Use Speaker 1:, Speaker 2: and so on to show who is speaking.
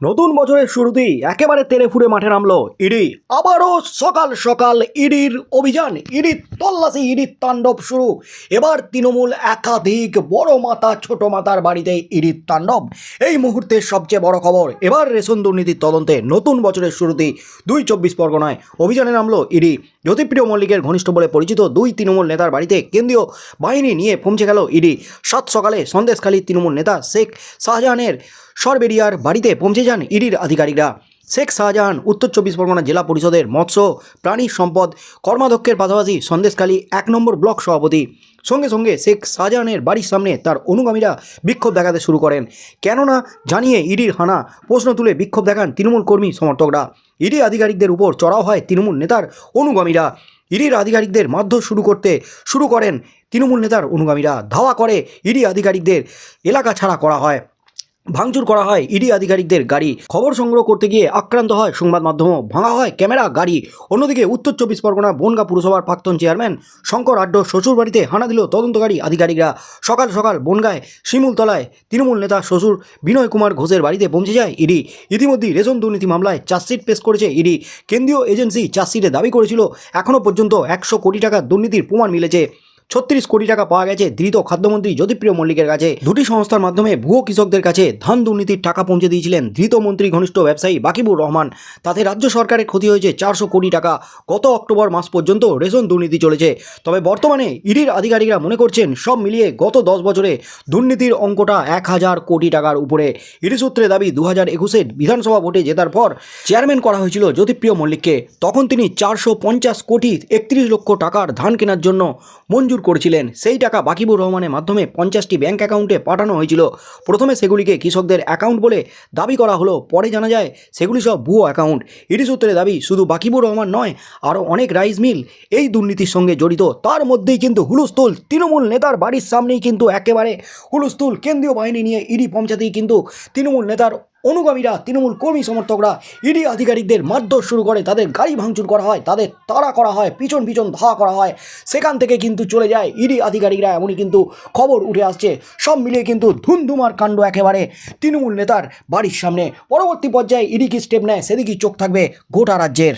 Speaker 1: নতুন বছরের শুরুতেই একেবারে তেলে ফুরে মাঠে নামলো ইডি। আবারও সকাল সকাল ইডির অভিযান ইডির তল্লাশি ইডির তাণ্ডব শুরু। এবার তৃণমূল একাধিক বড় মাথা, ছোট মাথার বাড়িতে ইডির তাণ্ডব। এই মুহূর্তের সবচেয়ে বড় খবর, এবার রেশন দুর্নীতির তদন্তে নতুন বছরের শুরুতেই দুই চব্বিশ পরগনায় অভিযানে নামলো ইডি। জ্যোতিপ্রিয় মল্লিকের ঘনিষ্ঠ বলে পরিচিত দুই তৃণমূল নেতার বাড়িতে কেন্দ্রীয় বাহিনী নিয়ে পৌঁছে গেল ইডি। সাত সকালে সন্দেশখালী তৃণমূল নেতা শেখ শাহজাহানের সরবেরিয়ার বাড়িতে পৌঁছে যান ইডির আধিকারিকরা। শেখ শাহজাহান, উত্তর চব্বিশ পরগনা জেলা পরিষদের মৎস্য, প্রাণী সম্পদ কর্মাধ্যক্ষের পাশাপাশি সন্দেশখালী এক নম্বর ব্লক সভাপতি। সঙ্গে সঙ্গে শেখ শাহজাহানের বাড়ির সামনে তার অনুগামীরা বিক্ষোভ দেখাতে শুরু করেন। কেননা জানিয়ে ইডির হানা প্রশ্ন তুলে বিক্ষোভ দেখান তৃণমূল কর্মী সমর্থকরা। ইডি আধিকারিকদের উপর চড়াও হয় তৃণমূল নেতার অনুগামীরা। ইডির আধিকারিকদের মারধর শুরু করতে শুরু করেন তৃণমূল নেতার অনুগামীরা। ধাওয়া করে ইডি আধিকারিকদের এলাকা ছাড়া করা হয়। ভাঙচুর করা হয়। ইডি আধিকারিকদের গাড়ি খবর সংগ্রহ করতে গিয়ে আক্রান্ত হয়। সংবাদ মাধ্যমও ভাঙা হয়। ক্যামেরা, গাড়ি। অন্যদিকে উত্তর চব্বিশ পরগনা বনগা পুরসভার প্রাক্তন চেয়ারম্যান শঙ্কর আড্ড শ্বশুর বাড়িতে হানা দিল তদন্তকারী আধিকারিকরা। সকাল সকাল বনগায় শিমুলতলায় তৃণমূল নেতা শ্বশুর বিনয় কুমার ঘোষের বাড়িতে পৌঁছে যায় ইডি। ইতিমধ্যেই রেশন দুর্নীতি মামলায় চার্জশিট পেশ করেছে ইডি। কেন্দ্রীয় এজেন্সি চার্জশিটে দাবি করেছিল এখনও পর্যন্ত একশো কোটি টাকা দুর্নীতির প্রমাণ মিলেছে। ছত্রিশ কোটি টাকা পাওয়া গেছে ধৃত খাদ্যমন্ত্রী জ্যোতিপ্রিয় মল্লিকের কাছে। দুটি সংস্থার মাধ্যমে ভুয়ো কৃষকদের কাছে ধান দুর্নীতির টাকা পৌঁছে দিয়েছিলেন ধৃত মন্ত্রী ঘনিষ্ঠ ব্যবসায়ী বাকিবুর রহমান। তাতে রাজ্য সরকারের ক্ষতি হয়েছে চারশো কোটি টাকা। গত অক্টোবর মাস পর্যন্ত রেশন দুর্নীতি চলেছে। তবে বর্তমানে ইডির আধিকারিকরা মনে করছেন, সব মিলিয়ে গত দশ বছরে দুর্নীতির অঙ্কটা এক হাজার কোটি টাকার উপরে। ইডি সূত্রে দাবি, দু হাজার একুশের বিধানসভা ভোটে জেতার পর চেয়ারম্যান করা হয়েছিল জ্যোতিপ্রিয় মল্লিককে। তখন তিনি চারশো পঞ্চাশ কোটি একত্রিশ লক্ষ টাকার ধান কেনার জন্য মঞ্জুর করেছিলেন। সেই টাকা বাকিবুর রহমানের মাধ্যমে পঞ্চাশটি ব্যাংক অ্যাকাউন্টে পাঠানো হয়েছিল। প্রথমে সেগুলিকে কৃষকদের অ্যাকাউন্ট বলে দাবি করা হলো, পরে জানা যায় সেগুলি সব ভুয়ো অ্যাকাউন্ট। ইডি সূত্রে দাবি, শুধু বাকিবুর রহমান নয়, আরও অনেক রাইস মিল এই দুর্নীতির সঙ্গে জড়িত। তার মধ্যেই কিন্তু হুলস্থুল তৃণমূল নেতার বাড়ির সামনেই কিন্তু একেবারে হুলস্থুল কেন্দ্রীয় বাহিনী নিয়ে ইডি পৌঁছাতেই কিন্তু তৃণমূল নেতার অনুগামীরা, তৃণমূল কর্মী সমর্থকরা, ইডি আধিকারিকদের মারধর শুরু করে, তাদের গাড়ি ভাঙচুর করা হয়, তাদের তাড়া করা হয়, পিছন পিছন ধাওয়া করা হয়। সেখান থেকে কিন্তু চলে যায় ইডি আধিকারিকরা, এমনই কিন্তু খবর উঠে আসছে। সব মিলিয়ে কিন্তু ধুমধুমার কাণ্ড একেবারে। তৃণমূল নেতার বাড়ির সামনে পরবর্তী পর্যায়ে ইডি কি স্টেপ নেয়, সেদিকেই চোখ থাকবে গোটা রাজ্যের।